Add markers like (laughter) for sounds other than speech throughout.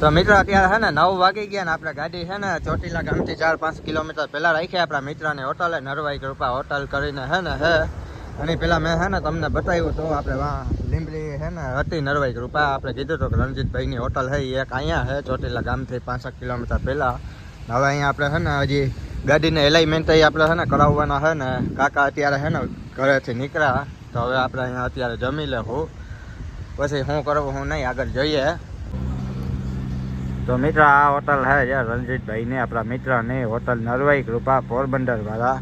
તો મિત્રો, અત્યારે છે ને નવ વાગી ગયા ને આપણે ગાડી છે ને ચોટીલા ગામથી ચાર પાંચ કિલોમીટર પહેલા રાખી આપણા મિત્રની હોટલે, નરવાઈ કૃપા હોટલ કરીને છે ને હે. અને પેલા મેં છે ને તમને બતાવ્યું તો આપણે વા લીંબડી છે ને હતી નરવાઈ કૃપા. આપણે કીધું હતું કે રણજીતભાઈની હોટલ છે એક અહીંયા છે, ચોટીલા ગામથી પાંસઠ કિલોમીટર પહેલાં. હવે અહીંયા આપણે છે ને હજી ગાડીને એલાઇમેન્ટ આપણે છે ને કરાવવાના છે ને. કાકા અત્યારે છે ને ઘરેથી નીકળ્યા. તો હવે આપણે અહીંયા અત્યારે જમી લેવું. પછી શું કરવું, હું નહીં, આગળ જોઈએ. તો મિત્ર, આ હોટલ હે યાર રણજીતભાઈ ને આપણા મિત્ર ને હોટલ નરવાઈ કૃપા પોરબંદર વાળા.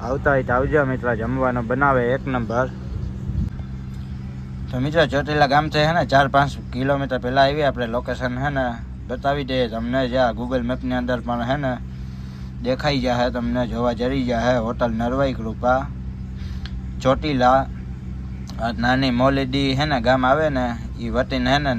આવતા હોય તો આવજો મિત્ર, જમવાનો બનાવે એક નંબર. તો મિત્ર, ચોટીલા ગામ છે ને, ચાર પાંચ કિલોમીટર પહેલાં આવી, આપણે લોકેશન હે ને, બતાવી દઈએ તમને. જ્યાં ગૂગલ મેપની અંદર પણ હે ને, દેખાઈ જાહે તમને, જોવા જરી જાહે હોટલ નરવાઈ કૃપા. ચોટીલા નાની મોલડી હે ને, ગામ આવે ને એ વટીને હે ને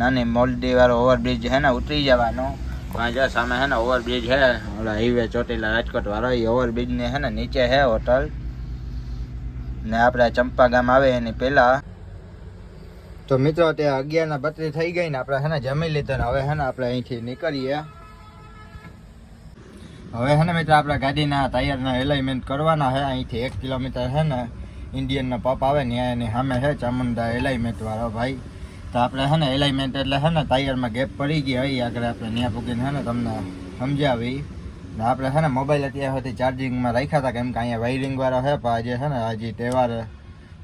નાની મોલડી વાળો ઓવરબ્રિજ હે ને, ઉતરી જવાનો. ત્યાં સામે હે ને ઓવરબ્રિજ હે. ઓલા હાઈવે ચોટીલા રાજકોટ વાળો એ ઓવરબ્રિજ ને હે ને નીચે હે હોટલ. ને આપણે ચંપા ગામ આવે એની પહેલા તો મિત્રો, તે અગિયાર ના બત્રી થઈ ગઈ ને આપણે હે ને જમી લીધા ને હવે હે ને આપણે અહીંથી નીકળીએ. હવે હે ને મિત્રો આપણે ગાડીના ટાયરના એલાઇમેન્ટ કરવાના છે અહીંથી એક કિલોમીટર હે ને, ઇન્ડિયનનો પપ આવે ને એની સામે છે ચામુંડા એલાઇમેન્ટ વાળો ભાઈ. તો આપણે હે ને એલાઇમેન્ટ એટલે હે ને ટાયરમાં ગેપ પડી ગઈ હોય આગળ આપણે ત્યાં પૂકીને હે ને તમને સમજાવી. ને આપણે છે ને મોબાઈલ અત્યાર સુધી ચાર્જિંગમાં રાખ્યા હતા, કેમ કે અહીંયા વાયરિંગ વાળો છે, પણ આજે છે ને હજી તહેવાર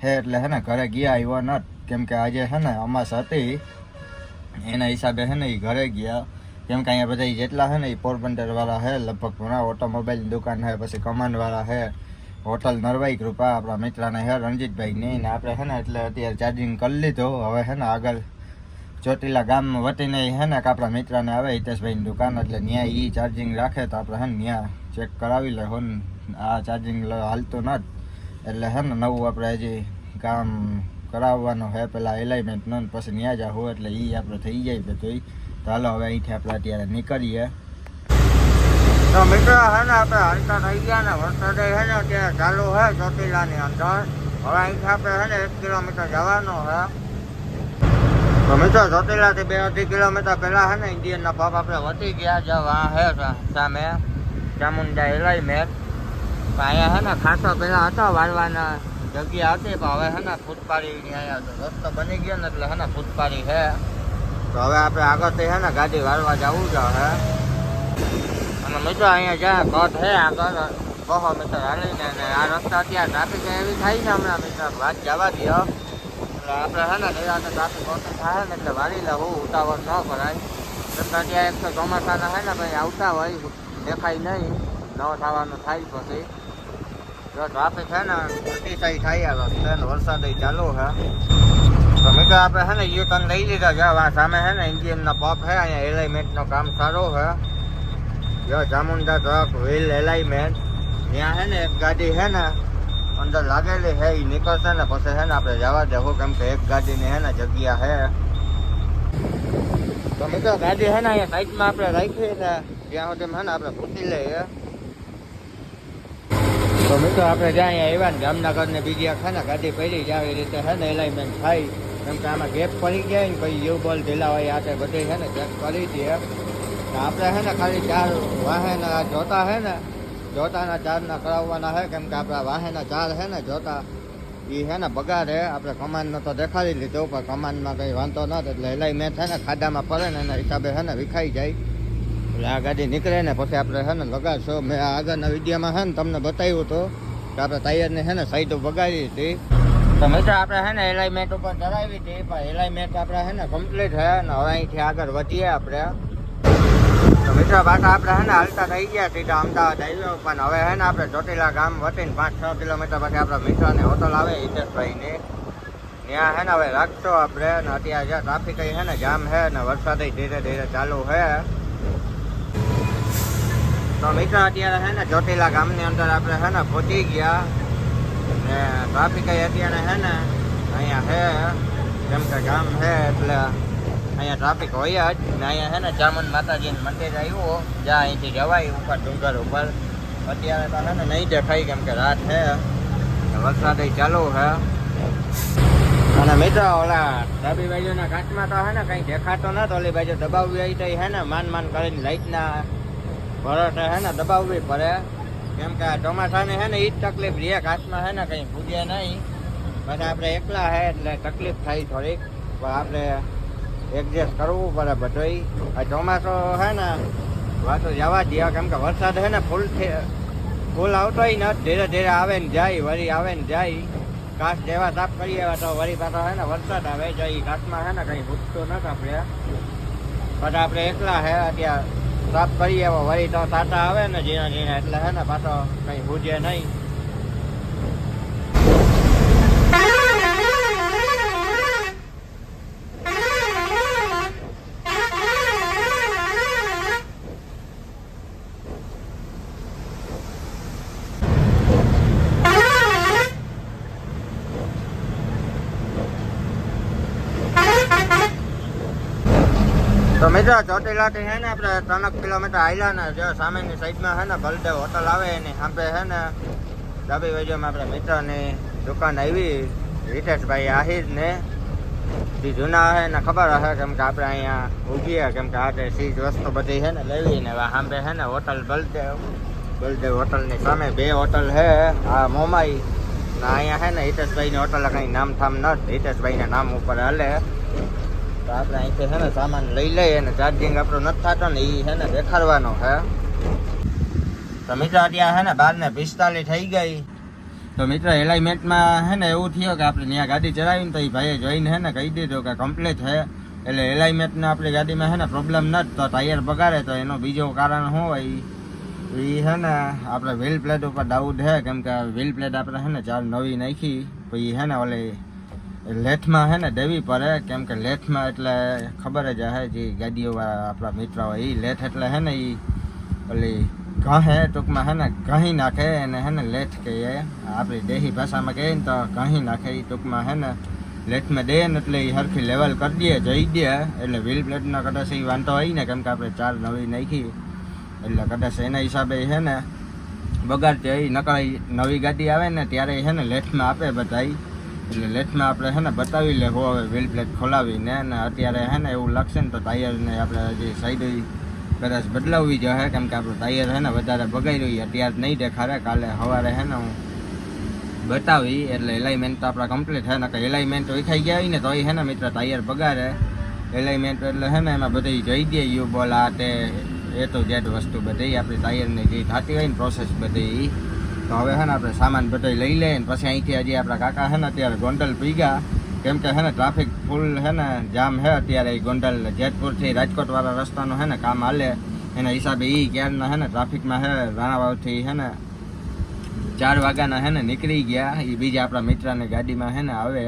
છે એટલે છે ને ઘરે ગયા આવ્યો નટ કેમ કે આજે છે ને અમાસ હતી, એના હિસાબે છે ને એ ઘરે ગયા. કેમ કે અહીંયા બધા જેટલા છે ને એ પોરબંદર છે, લગભગ ઘણા ઓટોમોબાઈલની દુકાન છે, પછી કમાન્ડ વાળા છે. હોટલ નરવાઈ કૃપા, આપણા મિત્રના હે રણજીતભાઈને ને આપણે છે ને એટલે અત્યારે ચાર્જિંગ કરી લીધો. હવે છે ને આગળ ચોટીલા ગામમાં વટીને છે ને કે આપણા મિત્રને આવે હિતેશભાઈની દુકાન, એટલે ત્યાં એ ચાર્જિંગ રાખે તો આપણે છે ને ત્યાં ચેક કરાવી લે હોન આ ચાર્જિંગ હાલતું ન એટલે છે ને નવું આપણે હજી કામ કરાવવાનું હે, પેલા એલાઇમેન્ટ ને પછી ત્યાં હોય એટલે એ આપણે થઈ જાય તો હાલો હવે અહીંથી આપણે અત્યારે નીકળીએ. તો મિત્રો, હે ને, આપણે હાલતા થઈ ગયા ને, વરસાદે છે ને, અત્યારે ચાલુ છે ચોટીલાની અંદર. હવે અહીંથી આપણે છે ને, એક કિલોમીટર જવાનું છે તો મિત્રો ચોટીલાથી બે અઢી કિલોમીટર પહેલા છે ને, ઇન્ડિયનના પગ આપણે વટી ગયા. જે વાં છે સા- સામે ચામુંડા એલાઇમેન્ટ પણ અહીંયા છે ને ખાસો પહેલા હતા, વાળવાના જગ્યા હતી, પણ હવે છે ને ફૂટપાડી અહીંયા રસ્તો બની ગયો ને, એટલે છે ને ફૂટપાડી છે તો હવે આપણે આગળથી છે ને, ગાડી વાળવા જવું જ છે અને મિત્રો અહીંયા જ્યાં કટ છે આગળ બહો મીટર હાલીને અને આ રસ્તા ત્યાં ટ્રાફિક એવી થાય ને હમણાં મિત્ર વાત જવા દો એટલે આપણે છે ને નિરાતે ટ્રાફિક ઓછું થાય ને એટલે વાળી લેવું ઉતાવળ ન કરાય. રસ્તા ત્યાં એક તો ચોમાસાના છે ને ભાઈ, આવતા હોય, દેખાય નહીં, ન થવાનું થાય પછી. જો ટ્રાફિક છે ને અતિશય થાય આ રસ્તે ને વરસાદ ચાલુ છે તો મિત્રો આપણે છે ને યુ ટર્ન લઈ લીધા છે આ સામે છે ને ઇન્ડિયનના પપ છે અહીંયા એલાઇમેન્ટનો કામ સારું છે જો ચામુંડા ટ્રક વ્હીલ એલાઇમેન્ટ ત્યાં હે ને એક ગાડી હે ને, અંદર લાગેલી હે એ નીકળશે ને પછી હે ને આપણે જવા દેવું, કેમ કે એક ગાડીની હે ને જગ્યા હે. તો મિત્રો, ગાડી હે ને અહીંયા સાઈડમાં આપણે રાખીએ ને ત્યાં સુધી હે ને આપણે પૂછી લઈએ. તો મિત્રો, આપણે જ્યાં અહીંયા આવ્યા ને જામનગર ને બીજી છે ને ગાડી પડી જાય એ રીતે હે ને એલાઇમેન્ટ થાય. કેમ કે આમાં ગેપ પડી ગયા ને, પછી યુ બોલ ઢીલા હોય આ તે બધી છે ને ચેક કરી દઈએ. આપણે છે ને ખાલી ચાર વાહન જોતા છે ને જોતાના ચારના કરાવવાના છે કેમ કે આપણા વાહેના ચાર છે ને જોતા એ છે ને બગાડે આપણે કમાનનો તો દેખાડી લીધો પણ કમાનમાં કંઈ વાંધો નથી એટલે એલાય મેં છે ને ખાડામાં પડે ને એના હિસાબે છે ને વિખાઈ જાય એટલે આ ગાડી નીકળે ને પછી આપણે છે ને લગાડશો મેં આગળના વિડીયોમાં છે ને તમને બતાવ્યું હતું કે આપણે ટાયરને છે ને સાઈડો બગાડી હતી તો મિત્ર આપણે હે ને એલાઇમેન્ટ ઉપર ચડાવી હતી પણ એલાઇમેન્ટ આપણે હે ને કમ્પ્લીટ છે ને હવે અહીંથી આગળ વધીએ આપણે તો મિત્ર પાછા આપણે છે ને હાલતા થઈ ગયા સીધા અમદાવાદ આવ્યો પણ હવે છે ને આપણે ચોટીલા ગામ વટીને પાંચ છ કિલોમીટર પછી આપણા મિત્રની હોટલ આવે હિતેશભાઈની ત્યાં છે ને હવે રાખશો આપણે ને અત્યારે જ્યાં ટ્રાફિક છે ને જામ છે ને વરસાદ ધીરે ધીરે ચાલુ છે તો મિત્ર અત્યારે છે ને ચોટીલા ગામની અંદર આપણે છે ને પહોંચી ગયા ને ટ્રાફિક અત્યારે છે ને અહીંયા છે કેમ કે ગામ છે એટલે અહીંયા ટ્રાફિક હોય જ. ને અહીંયા છે ને ચામુંડ માતાજીનું મંદિર આવ્યું જ્યાં અહીંથી જવાય, ઉપર ડુંગર ઉપર. અત્યારે તો છે ને નહીં દેખાય કેમ કે રાત છે. ને વરસાદ ચાલુ છે. અને મિત્રો, ઓલા ડાબી બાજુના કાચમાં તો હે ને કંઈ દેખાતો નતો. ઓલી બાજુ દબાવવી આવી તો હે ને માન માન કરીને લાઇટના ભરોસે હે ને દબાવવી પડે. કેમ કે ચોમાસાને હે ને એ જ તકલીફ રહે. કાચમાં હે ને કંઈ પૂજે નહીં. પછી આપણે એકલા હે એટલે તકલીફ થાય થોડીક. પણ આપણે એડજસ્ટ કરવું પડે બધોય. આ ચોમાસો હે ને, વાતો જવા દે, કેમ કે વરસાદ હે ને, ફૂલ ફૂલ આવતો ન ધીરે ધીરે આવે ને જાય વળી આવે ને જાય. કાચ જેવા સાફ કરીએ આવ્યા તો વળી પાછો હે ને, વરસાદ આવે જાય એ કાચમાં હે ને, કઈ ભૂખતો નથી આપણે. પણ આપણે એકલા હે, અત્યારે સાફ કરીએ એવા. વળી તો સાટા આવે ને, ઝીણા ઝીણા, એટલે હે ને, પાછો કઈ ભૂજે નહીં. તો મિત્રો, ચોટીલાથી હે ને આપણે ત્રણક કિલોમીટર આવેલા ને જો સામેની સાઈડમાં હે ને બલદેવ હોટલ આવે એની સાંભળે હે ને, ડાબી બાજુમાં આપણે મિત્રની દુકાન આવી. હિતેશભાઈ આહિર ને, જે જૂના હે ને ખબર હશે કેમ કે આપણે અહીંયા ઊભીએ કેમ કે આજે ચીજ વસ્તુ બધી છે ને લેવી ને સામે હે ને હોટલ બલદેવ બલદેવ હોટલની સામે બે હોટલ હે આ મોમાઈ ને અહીંયા હે ને હિતેશભાઈની હોટલ કંઈ નામ થામ નથી હિતેશભાઈના નામ ઉપર હાલે. તો આપણે અહીંથી છે ને સામાન લઈ લઈએ અને ચાર્જિંગ આપણું નથી થતો ને એ છે ને દેખાડવાનો છે. તો મિત્રો ત્યાં છે ને બાર ને પિસ્તાલીસ થઈ ગઈ. તો મિત્રો એલાઇમેન્ટમાં છે ને એવું થયું કે આપણે ત્યાં ગાડી ચલાવીને તો એ ભાઈએ જોઈને છે ને કહી દીધું કે કમ્પ્લીટ છે. એટલે એલાઇમેન્ટને આપણી ગાડીમાં છે ને પ્રોબ્લેમ નથી, તો ટાયર બગાડે તો એનું બીજું કારણ શું હોય એ છે ને આપણે વ્હીલ પ્લેટ ઉપર ડાઉટ છે, કેમ કે વ્હીલ પ્લેટ આપણે છે ને ચાર નવી નાખી પછી છે ને ઓલી લેથમાં હે ને દેવી પડે, કેમ કે લેથમાં એટલે ખબર જ હે જે ગાડીઓ આપણા મિત્ર હોય એ લેથ એટલે હે ને એ ઓલી ઘહે ટૂંકમાં હે ને ઘહી નાખે અને હે ને લેથ કહીએ. આપણી દેહી ભાષામાં કહીએ ને તો ઘહી નાખે એ ટૂંકમાં હે ને લેથમાં દે ને એટલે એ હરખી લેવલ કરી દે, જઈ દે. એટલે વ્હીલ પ્લેટના કદાચ એ વાંધો હોય ને, કેમ કે આપણે ચાર નવી નાખી. એટલે કદાચ એના હિસાબે હે ને બગાડતી હોય નકળ નવી ગાડી આવે ને ત્યારે છે ને લેથમાં આપે બધાય. એટલે લેટમાં આપણે છે ને બતાવી લેવો હવે વ્હીલ પ્લેટ ખોલાવીને અને અત્યારે છે ને એવું લાગશે ને તો ટાયરને આપણે હજી સાઈડ કદાચ બદલાવવી જોઈએ કેમ કે આપણું ટાયર છે ને વધારે બગાડ્યું રહ્યું અત્યારે નહીં દેખાડે, કાલે સવારે છે ને હું બતાવી, એટલે એલાઇમેન્ટ તો આપણા કમ્પ્લીટ છે ને કે એલાઇમેન્ટ વિખાઈ ગયા હોય ને તો છે ને મિત્ર ટાયર બગાડે એલાઇમેન્ટ એટલે છે ને એમાં બધી જઈ દે યુ બોલ આ તે, એ તો જેટ વસ્તુ બધી, આપણી ટાયરની જે થતી હોય ને પ્રોસેસ બધી. તો હવે હે ને આપણે સામાન બધો લઈ લઈએ ને પછી અહીંથી હજી આપણા કાકા હે ને અત્યારે ગોંડલ પી ગયા કેમ કે છે ને ટ્રાફિક ફૂલ હે ને જામ હે અત્યારે એ ગોંડલ જેતપુરથી રાજકોટવાળા રસ્તાનું છે ને કામ હાલે એના હિસાબે એ ક્યારના હે ને ટ્રાફિકમાં હે રાણાવાવથી હે ને ચાર વાગ્યાના હે ને નીકળી ગયા એ બીજા આપણા મિત્રની ગાડીમાં હે ને આવે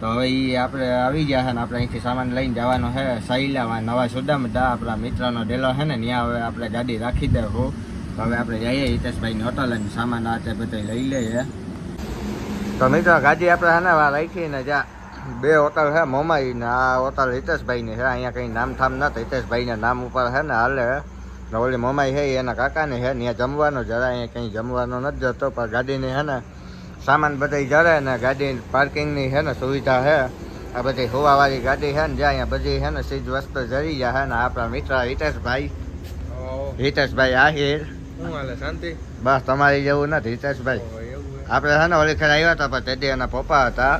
તો હવે એ આપણે આવી ગયા છે ને આપણે અહીંથી સામાન લઈને જવાનો છે સાઈલામાં નવા સુદામડા આપણા મિત્રનો ડેલો હે ને ત્યાં હવે આપણે ગાડી રાખી દેવું હવે આપણે જઈએ હિતેશભાઈની હોટલ અને સામાન આ તે બધું લઈ લઈએ. તો મિત્રો ગાડી આપણે છે ને રાખી ને જ્યાં બે હોટલ છે મોમાઈ ને આ હોટલ હિતેશભાઈની છે અહીંયા કંઈ નામ થામ નથી. હિતેશભાઈના નામ ઉપર છે ને હાલે ઓલી મોમાઈ છે એના કાકાની છે ત્યાં જમવાનું જરા અહીંયા કંઈ જમવાનો નથી જતો પણ ગાડીની છે ને સામાન બધી જરે ને ગાડી પાર્કિંગની છે ને સુવિધા છે આ બધી હોવાવાળી ગાડી છે ને જ્યાં અહીંયા બધી છે ને સીધ વસ્તુ જરી જાય ને આપણા મિત્ર હિતેશભાઈ. હિતેશભાઈ આહિર. શું હાલે શાંતિ? બસ તમારી જેવું નથી હિતેશભાઈ. આપણે છે ને ઓલી ખેર આવ્યા હતા પણ તેથી એના પપ્પા હતા.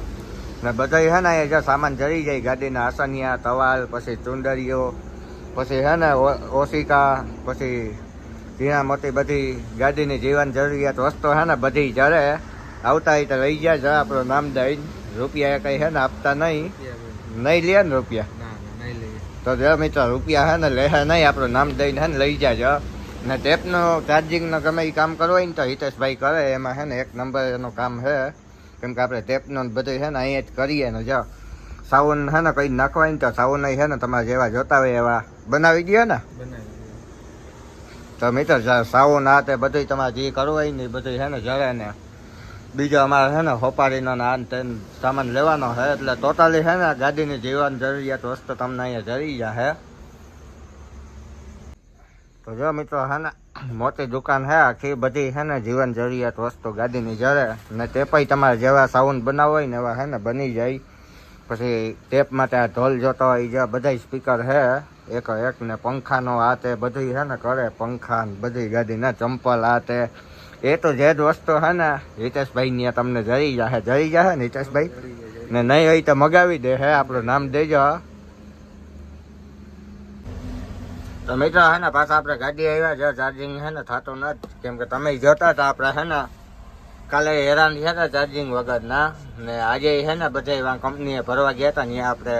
ને બધા છે ને અહીંયા જો સામાન જરી જાય ગાડીના આસનિયા તવાલ પછી ચુંદરીઓ પછી છે ને ઓશિકા પછી ઝીણા મોટી બધી ગાડીની જીવન જરૂરિયાત વસ્તુ છે ને બધી જરે આવતા હોય તો લઈ ગયા જ આપણું નામ દઈને. રૂપિયા કંઈ છે ને આપતા નહીં. નહીં. લે ને રૂપિયા. તો જો મિત્ર રૂપિયા હે ને લે નહીં આપણું નામ દઈને હે ને લઈ જાજો ને ટેપનું ચાર્જિંગનું ગમે એ કામ કરવું હોય ને તો હિતેશભાઈ કરે, એમાં છે ને એક નંબર એનું કામ છે. કેમ કે આપણે ટેપનું બધું છે ને અહીંયા જ કરીએ ને જો. સાઉન છે ને કંઈ નાખવાય ને તો સાઉન છે ને તમારે જેવા જોતા હોય એવા બનાવી દે ને. તો મિત્ર સાઉન આ તે બધું તમારે જે કરવું હોય ને એ બધું છે ને જરે ને. બીજો અમારે છે ને હોપારીનો ને આ તે સામાન લેવાનો છે, એટલે ટોટલી છે ને ગાડીની જીવન જરૂરિયાત વસ્તુ તમને અહીંયા જરી જાય તો મિત્રો હે ને, મોટી દુકાન હે, આખી બધી હે ને જીવન જરૂરિયાત વસ્તુ ગાડીની જરે ને પછી તમારે જેવા સાઉન્ડ બનાવો હોય ને એવા હે ને બની જાય. પછી ટેપ માટે આ ઢોલ જોતો હોય જે બધા સ્પીકર હે, એક એક ને પંખાનો આ તે બધી હે ને કરે, પંખા ને બધી ગાડીના ચંપલ આ તે એ તો જે જ વસ્તુ હે ને, હિતેશભાઈ ને તમને જરી જાહે જરી જાહે ને હિતેશભાઈ. ને નહીં હોય તો મગાવી દે હે, આપણું નામ દેજો. તો મિત્રો હે ને પાછા આપણે ગાડી આવ્યા છે ચાર્જિંગ હે ને થતું નથી કેમ કે તમે જોતા હતા આપણે હે ને, કાલે હેરાન થયા હતા ચાર્જિંગ વગરના ને આજે હે ને બધા કંપનીએ ભરવા ગયા હતા ત્યાં આપણે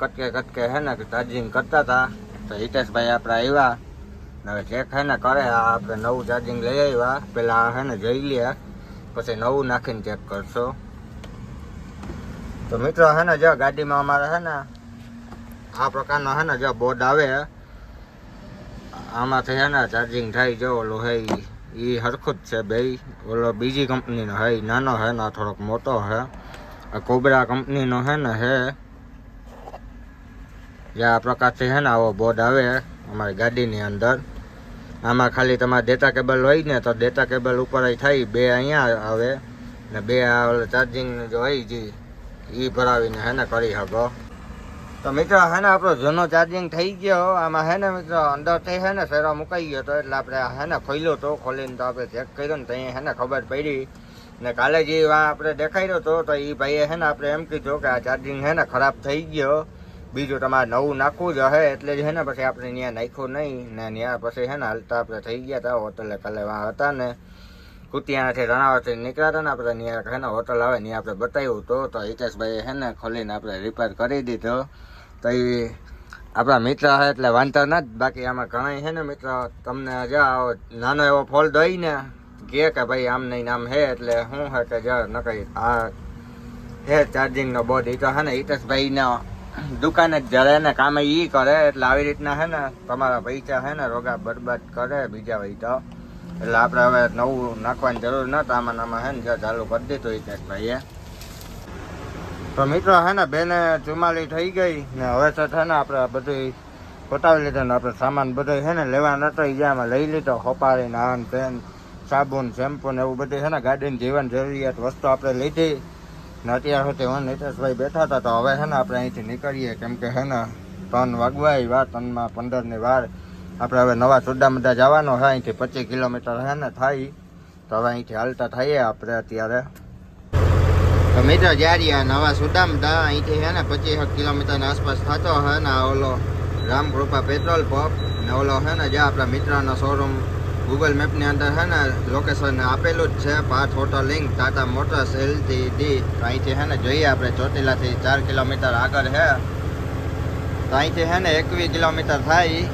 કટકે કટકે હે ને ચાર્જિંગ કરતા હતા. તો હિતેશભાઈ આપણે આવ્યા. ને હવે ચેક હે ને કરે, આ આપણે નવું ચાર્જિંગ લઈ આવ્યા. પેલા હે ને જઈ લે. પછી નવું નાખીને ચેક કરશો. તો મિત્રો, હે ને જો ગાડીમાં અમારે હે ને, આ પ્રકારનો હે ને જો બોર્ડ આવે. આમાંથી હે ને ચાર્જિંગ થાય જો ઓલું હે એ ઈ હરખું જ છે બે ઓલો બીજી કંપનીનો હે નાનો હે ને થોડોક મોટો હે આ કોબરા કંપનીનો હે ને હે જે આ પ્રકારથી હે ને આવો બોર્ડ આવે અમારી ગાડીની અંદર. આમાં ખાલી તમારે ડેટા કેબલ હોય ને તો ડેટા કેબલ ઉપર થાય, બે અહીંયા આવે. ને બે આ ચાર્જિંગ જો હોય જે એ ભરાવીને હે ને કરી શકો. તો મિત્રો હે ને આપણો જૂનો ચાર્જિંગ થઈ ગયો આમાં હે ને મિત્રો અંદરથી હે ને શેરો મુકાઈ ગયો તો એટલે આપણે હે ને ખોલ્યો તો ખોલીને તો આપણે ચેક કર્યો ને તો અહીંયા હે ને ખબર પડી ને કાલે જે આપણે દેખાડ્યો તો તો એ ભાઈએ હે ને આપણે એમ કીધું કે આ ચાર્જિંગ હે ને ખરાબ થઈ ગયો બીજું તમારે નવું નાખવું જ હે એટલે જ હે ને પછી આપણે ત્યાં નાખ્યું નહીં ને ત્યાં પછી હે ને હાલતા આપણે થઈ ગયા હતા હોટલે કાલે વાં હતા ને કુતિયાનાથી રણાવરથી નીકળ્યા હતા ને આપણે ત્યાં હે ને હોટલ આવે ત્યાં આપણે બતાવ્યું તો તો હિતેશભાઈએ હે ને ખોલીને આપણે રિપેર કરી દીધો તો એ આપણા મિત્ર છે એટલે વાંધો ના જ. બાકી આમાં ઘણા છે ને મિત્ર, તમને જો આવો નાનો એવો ફોલ્ટ હોય ને કહે કે ભાઈ આમ નહીં આમ હે, એટલે શું હે કે જો નકરી આ હે ચાર્જિંગનો બોર્ડ એ તો હે ને હિતેશભાઈનો દુકાને જ જ્યારે ને કામે એ કરે, એટલે આવી રીતના હે ને તમારા પૈસા હે ને રોગા બરબાદ કરે બીજા હોય તો. એટલે આપણે હવે નવું નાખવાની જરૂર નથી આમાં ને આમાં હે ને જો ચાલુ કરી દીધું હિતેશભાઈએ. તો મિત્રો, હે ને, બેને ચુમાલી થઈ ગઈ ને હવે તો છે ને આપણે બધું પતાવી લીધું ને આપણે સામાન બધો છે ને લેવા નતો જ્યાં લઈ લીધો, હોપારી નાન પેન સાબુન, શેમ્પુ ને એવું બધું છે ને, ગાડીની જીવન જરૂરિયાત વસ્તુ આપણે લીધી. ને અત્યાર સુધી હું નીતેશભાઈ બેઠા હતા, તો હવે છે ને આપણે અહીંથી નીકળીએ. કેમ કે છે ને ત્રણ વાગવાય વાર ત્રણમાં પંદરની વાર. આપણે હવે નવા સુદામડા જવાનો છે, અહીંથી પચીસ કિલોમીટર છે ને થાય. તો હવે અહીંથી હાલતા થઈએ આપણે અત્યારે. તો મિત્રો, જ્યારે આ નવા સુદામડા અહીંથી છે ને પચીસ કિલોમીટરની આસપાસ થતો હે ને ઓલો રામકૃપા પેટ્રોલ પંપ ને ઓલો છે ને જે આપણા મિત્રનો શોરૂમ ગૂગલ મેપની અંદર છે ને લોકેશન આપેલું જ છે Parth hotel link Tata Motors L T D તો અહીંથી છે ને, જોઈએ આપણે, ચોટીલાથી ચાર કિલોમીટર આગળ છે તો અહીંથી છે ને, એકવીસ કિલોમીટર થાય.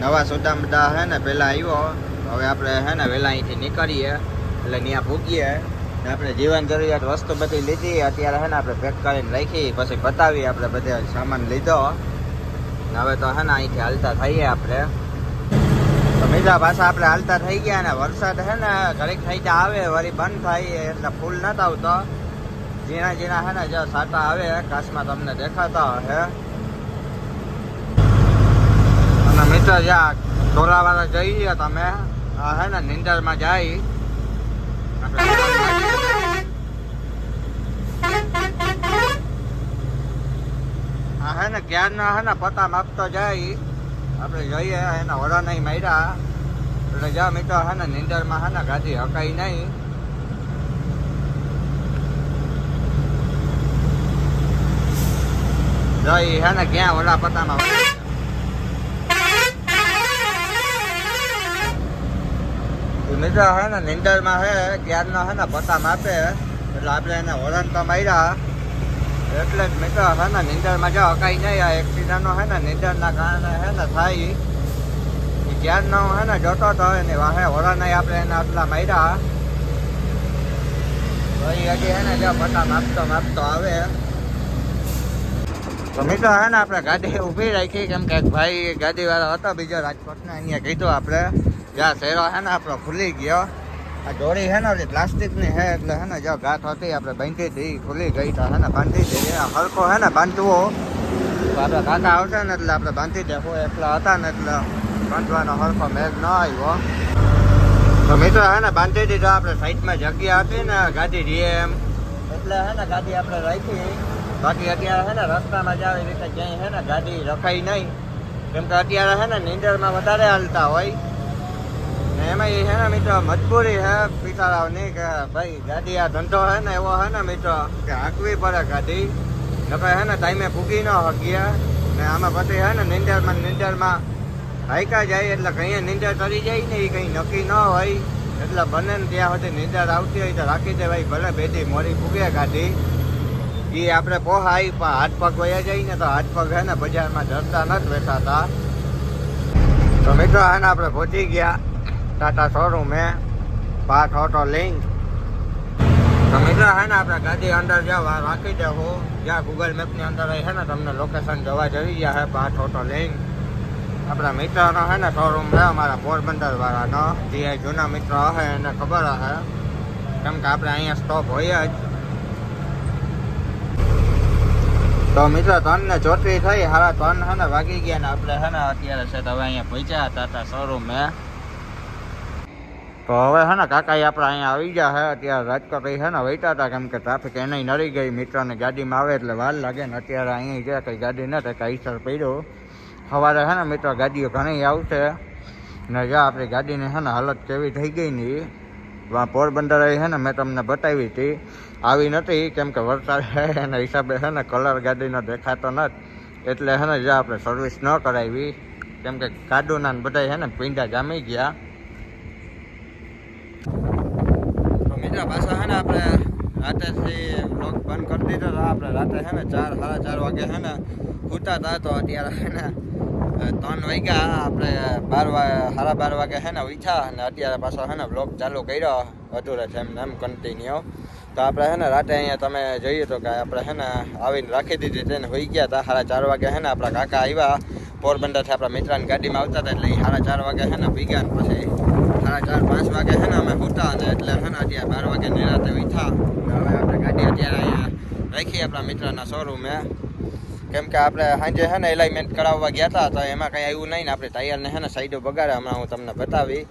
નવા સુદામદા છે ને, પહેલાં આવ્યો. હવે આપણે છે ને, વહેલા અહીંથી નીકળીએ. એટલે ત્યાં પૂગીએ ને આપણે જીવન જરૂરિયાત વસ્તુ બધી લીધી, અત્યારે હે ને આપણે પેક કરીને રાખી, પછી બતાવી આપણે બધે સામાન લીધો. હવે તો હે ને અહીંથી હાલતા થઈએ આપણે. તો બીજા પાછા આપણે હાલતા થઈ ગયા ને, વરસાદ છે ને, ઘડીક થઈ આવે, વળી બંધ થાય, એટલે ફૂલ નથી આવતો. ઝીણા ઝીણા છે ને જો સાટા આવે કાશમાં તમને દેખાતા હે. અને મિત્ર જ્યાં ટોલાવાળા જઈએ તમે. આ હે ને, નિંદરમાં જાય. હે ને ક્યારના હે ને પતા માપતો જાય. આપણે જઈએ એના વડા નહીં માર્યા. એટલે જા મિત્રો, હે ને નિંદરમાં હે ને ગાદી હકાઈ નહીં. જઈ હે ને ક્યાં વડા પતામાં મિત્રો હે ને, નિંદરમાં હે ક્યારનો હે ને પતા માપે એટલે આપણે એને વળન તો માર્યા. એટલે જ મિત્રો હે ને, નિંદરમાં જાઓ, કાંઈ નહીં, આ એક્સિડન્ટનો હે ને, નિંદરના કારણે હે ને થાય. એ ક્યારનો હે ને, જોતો તો એની વાહે નહીં આપણે એને આટલા માર્યા. ભાઈ હજી હે ને જો પતા માપતો માપતો આવે. તો મિત્રો હે ને, આપણે ગાડી ઊભી રાખી, કેમ કે ભાઈ ગાડીવાળો હતો, બીજો રાજકોટને, અહીંયા કીધું આપણે. જ્યાં શેરો હે ને આપણો ખુલી ગયો આ દોરી હે ને ઓલી પ્લાસ્ટિકની હે એટલે હે ને જો ગાંઠ હતી આપણે બાંધી હતી ખુલી ગઈ તો હે ને બાંધી દઈએ હલકો હે ને બાંધવો આપણે કાકા આવશે ને એટલે આપણે બાંધી દેવું એટલા હતા ને એટલે બાંધવાનો હલકો મેઘ ન આવ્યો તો મિત્રો હે ને બાંધી દીધો આપણે સાઈડમાં જગ્યા હતી ને ગાડી રીએ એમ એટલે હે ને ગાડી આપણે રાખી બાકી અત્યારે હે ને રસ્તામાં જ આવી રીતે ક્યાંય હે ને ગાડી રખાઈ નહીં કેમ કે અત્યારે હે ને નીંદરમાં વધારે હાલતા હોય એમાં એ હે ને મિત્રો, મજબૂરી હે પિતારાવની કે ભાઈ, ગાડી આ ધંધો હે ને એવો હે ને મિત્રો, કે હાંકવી પડે ગાડી. નકર હે ને ટાઈમે ભૂગી ન હકીએ ને આમાં પછી હે ને નિંદરમાં નિંદરમાં હાઈકા જાય એટલે કઈ નિંદર ચડી જાય ને એ કઈ નક્કી ન હોય. એટલે બને ને ત્યાં સુધી નિંદર આવતી હોય તો રાખી દેવાય, ભલે ભેટી મોડી ભૂગે ગાડી. એ આપણે પોહાય પણ હાથ પગ વયા જાય ને તો હાથ પગ હે ને બજારમાં જરતા નથી બેઠાતા. તો મિત્રો હે ને આપણે પહોંચી ગયા. ટાટા શોરૂમે પાઠ ઓટો લિંક તો મિત્રો હે ને આપણે ગાડી અંદર જવા રાખી દેવો જ્યાં ગૂગલ મેપની અંદર હે ને તમને લોકેશન જવા જવી ગયા હે પાઠ ઓટો લઈને આપણા મિત્રનો હે ને શોરૂમ છે અમારા પોરબંદર વાળાનો જે જૂના મિત્ર હે, એને ખબર હે. કેમ કે આપણે અહીંયા સ્ટોપ હોય જ. તો મિત્રો ત્રણ ને ચોત્રી થઈ, હારા ત્રણ હે ને વાગી ગયા ને આપણે હે ને અત્યારે છે તો અહીંયા પહોંચ્યા ટાટા શોરૂમ હે તો હવે હે ને કાકા આપણે અહીંયા આવી ગયા હે, અત્યારે રાજકોટ હે ને વૈતા હતા, કેમ કે ટ્રાફિક એને નડી ગઈ. મિત્રને ગાડીમાં આવે એટલે વાર લાગે ને અત્યારે અહીંયા ગયા કંઈ ગાડી ન થાય, કાંઈ સર પડ્યો. સવારે હે ને મિત્રો ગાડીઓ ઘણી આવશે ને જ્યાં આપણી ગાડીની હે ને હાલત કેવી થઈ ગઈ ને પોરબંદર હે ને મેં તમને બતાવી હતી. આવી નથી, કેમ કે વરસાદ હે, એના હિસાબે હે ને કલર ગાડીનો દેખાતો નથી. એટલે હે ને જ્યાં આપણે સર્વિસ ન કરાવી, કેમ કે કાડુના ને બધા હે ને પીંડા જામી ગયા. તો મિત્રો પાછા હે ને આપણે રાતેથી બ્લોગ બંધ કરી દીધો તો આપણે રાતે હે ને ચાર, સાડા ચાર વાગે હે ને સૂતા હતા તો અત્યારે હે ને ત્રણ વાગ્યા, આપણે બાર સાડા બાર વાગે હે ને ઉઠ્યા અને અત્યારે પાછા હે ને બ્લોગ ચાલુ કર્યો. અધૂરે છે એમ એમ કન્ટિન્યુ તો આપણે હે ને રાતે અહીંયા તમે જોઈએ તો કે આપણે હે ને આવીને રાખી દીધી તેને હોઈ ગયા હતા. સાડા ચાર વાગે હે ને આપણા કાકા આવ્યા. પોરબંદરથી આપણા મિત્રાની ગાડીમાં આવતા હતા એટલે ઈ સાડા ચાર વાગે હે ને ભીગ્યા પછી સાડા ચાર, પાંચ વાગે છે ને અમે સૂતા અને એટલે છે ને અત્યારે બાર વાગે નિરાતે ને હવે આપણે ગાડી અત્યારે અહીંયા રાખી, આપણા મિત્રના શોરૂમે કેમ કે આપણે સાંજે છે ને એલાઇમેન્ટ કરાવવા ગયા હતા, તો એમાં કંઈ આવ્યું નહીં ને આપણે ટાયરને છે ને સાઈડો બગાડે હમણાં હું તમને બતાવી.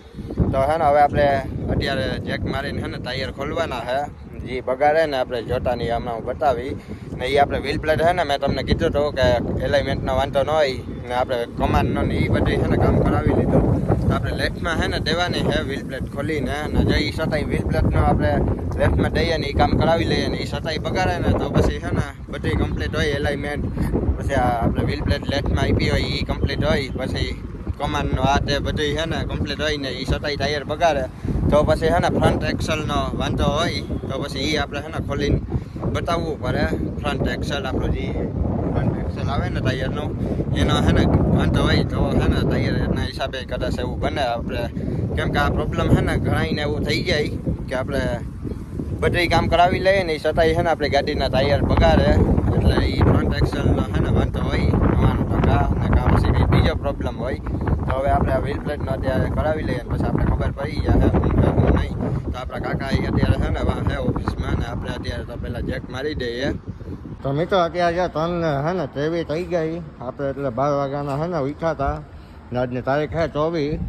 તો છે ને હવે આપણે અત્યારે જેક મારીને છે ને ટાયર ખોલવાના છે. જે બગાડે ને આપણે જોતાની હમણાં હું બતાવી. ને એ આપણે વ્હીલ પ્લેટ છે ને મેં તમને કીધું હતું કે એલાઇમેન્ટનો વાંધો ન હોય ને આપણે કમાન્ડનો ને એ બધી છે ને કામ કરાવી લીધું. આપણે લેફ્ટમાં છે ને દેવાની છે વ્હીલ પ્લેટ ખોલીને અને જે એ સતાઈ વ્હીલ પ્લેટનો આપણે લેફ્ટમાં દઈએ ને એ કામ કરાવી લઈએ ને એ સતાઈ બગાડે ને તો પછી છે ને બધી કમ્પ્લીટ હોય એલાઇમેન્ટ પછી આ આપણે વ્હીલ પ્લેટ લેફ્ટમાં આપી હોય એ કમ્પ્લીટ હોય, પછી કમાનનો આ તે બધું છે ને કમ્પ્લીટ હોય ને એ સતાઈ ટાયર બગાડે તો પછી છે ને ફ્રન્ટ એક્સલનો વાંધો હોય, તો પછી એ આપણે છે ને ખોલીને બતાવવું પડે. ફ્રન્ટ એક્સલ આપણું જે આવે ને ટાયરનું એનો છે ને વાંધો હોય તો છે ને ટાયરના હિસાબે કદાચ એવું બને. આપણે કેમ આ પ્રોબ્લેમ છે ને ઘણાઈને એવું થઈ જાય કે આપણે બધી કામ કરાવી લઈએ ને એ છતાંય છે આપણે ગાડીના ટાયર બગાડે. એટલે એ ફ્રન્ટ એક્સલનો વાંધો હોય નવ્વાણું ટકા અને કાં પછી બીજો પ્રોબ્લેમ હોય. તો હવે આપણે આ અત્યારે કરાવી લઈએ પછી આપણે ખબર પડી જાય નહીં. તો આપણા કાકા અત્યારે છે ને ઓફિસમાં ને આપણે અત્યારે તો પહેલાં જેક મારી દઈએ. તો મિત્રો અત્યારે જો ત્રણ, હે ને, ત્રેવીસ થઈ ગઈ. આપણે એટલે બાર વાગ્યાના, હે ને વીઠા હતા આજની તારીખ છે ચોવીસ.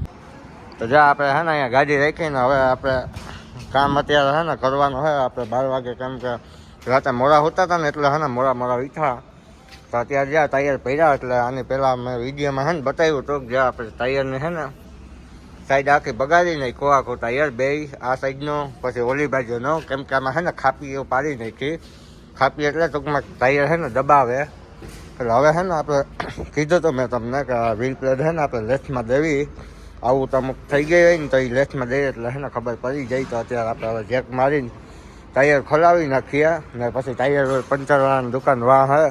તો જ્યાં આપણે, હે ને, અહીંયા ગાડી રાખીને હવે આપણે કામ અત્યારે, હે ને, કરવાનું છે. આપણે બાર વાગે કેમ કે રાતે મોડા હોતા હતા ને, એટલે, હે ને, મોડા મોડા વીઠા તો અત્યારે જ્યાં ટાયર પડ્યા એટલે આની પહેલાં મેં વિડીયોમાં, હે ને, બતાવ્યું હતું જ્યાં આપણે ટાયરને હે ને સાઈડ આખી બગાડી નાખી કો ટાયર બે, આ સાઈડનો પછી ઓલી બાજુનો, કેમ કે આમાં, હે ને, ખાપી એવું પાડી નાખી. ખાપી એટલે ટૂંકમાં ટાયર છે ને દબાવે. એટલે હવે છે ને આપણે (clears throat) કીધું તો મેં તમને કે વ્હીલ પ્લેટ છે ને આપણે લેફ્ટમાં દેવી. આવું તો અમુક થઈ ગઈ હોય ને તો એ લેફ્ટમાં દઈએ એટલે છે ને ખબર પડી જાય તો અત્યારે આપણે હવે જેક મારીને ટાયર ખોલાવી નાખીએ. ને પછી ટાયર પંચરવાળાની દુકાન વાહ હે.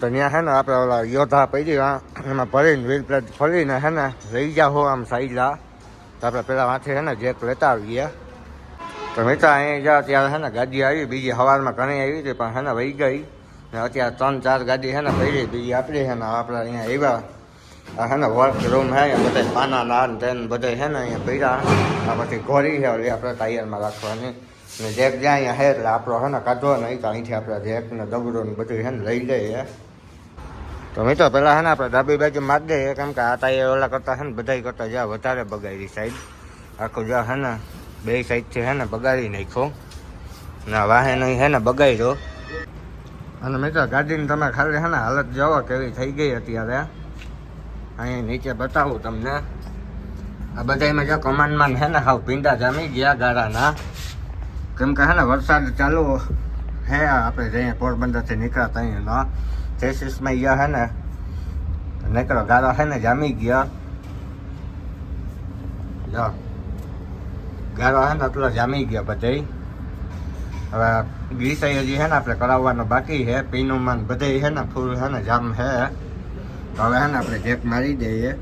તો ત્યાં છે ને આપણે ઓલા યોધા પડી એમાં ભરીને વ્હીલ પ્લેટ ખોલીને છે ને લઈ જાઓ આમ સાઈડલા તો આપણે પેલા વાંચે છે ને જેક લેતા આવીએ. તો મિત્ર અહીંયા જાઓ ત્યારે હે ને ગાડી આવી બીજી સવારમાં ઘણી આવી હતી પણ છે ને વહી ગઈ ને અત્યારે ત્રણ ચાર ગાડી છે ને પડી બીજી આપણી છે ને આપણે અહીંયા આવ્યા આ હે ને વર્ક રૂમ હે અહીંયા બધા પાના ના તેન બધા હે ને અહીંયા પડ્યા આ પછી ઘોરી છે ઓલી આપણે ટાયરમાં રાખવાની ને જેક જ્યાં અહીંયા હે એટલે આપણો છે ને કાઢવો નહીં તો અહીંથી આપણે જેક ને દબડો ને બધું છે ને લઈ લઈએ તો મિત્રો પહેલાં છે ને આપણે ડાબી બાજુ મારી દઈએ કેમ કે આ ટાયર ઓલા કરતા છે ને બધા કરતા જ્યાં વધારે બગાડી સાઈડ આખું જ્યાં છે ને બે સાઈડથી હે ને બગાડી નાખો ને, વાહે નહીં હે ને બગાડ્યો. અને મિત્રો ગાડીની તમે ખાલી છે ને હાલત જોવો કેવી થઈ ગઈ અત્યારે. અહીં નીચે બતાવું તમને. આ બધામાં જો કમાનમાં હે ને હાવ પીંડા જામી ગયા ગાળાના કેમ કે હે ને વરસાદ ચાલુ હે, આપણે જઈએ પોરબંદરથી નીકળ્યા ત્યાં થેસીસમાં ગયા હે ને નીકળો ગાળો છે ને જામી ગયા. જો. ગાળો હે ને એટલો જામી ગયા બધે હવે ગીસ હજી હે ને, આપણે કરાવવાનો બાકી છે પીનું માન બધે છે ને, ફૂલ હે ને, જામ હે. તો હવે હે ને, આપણે જેક મારી દઈએ.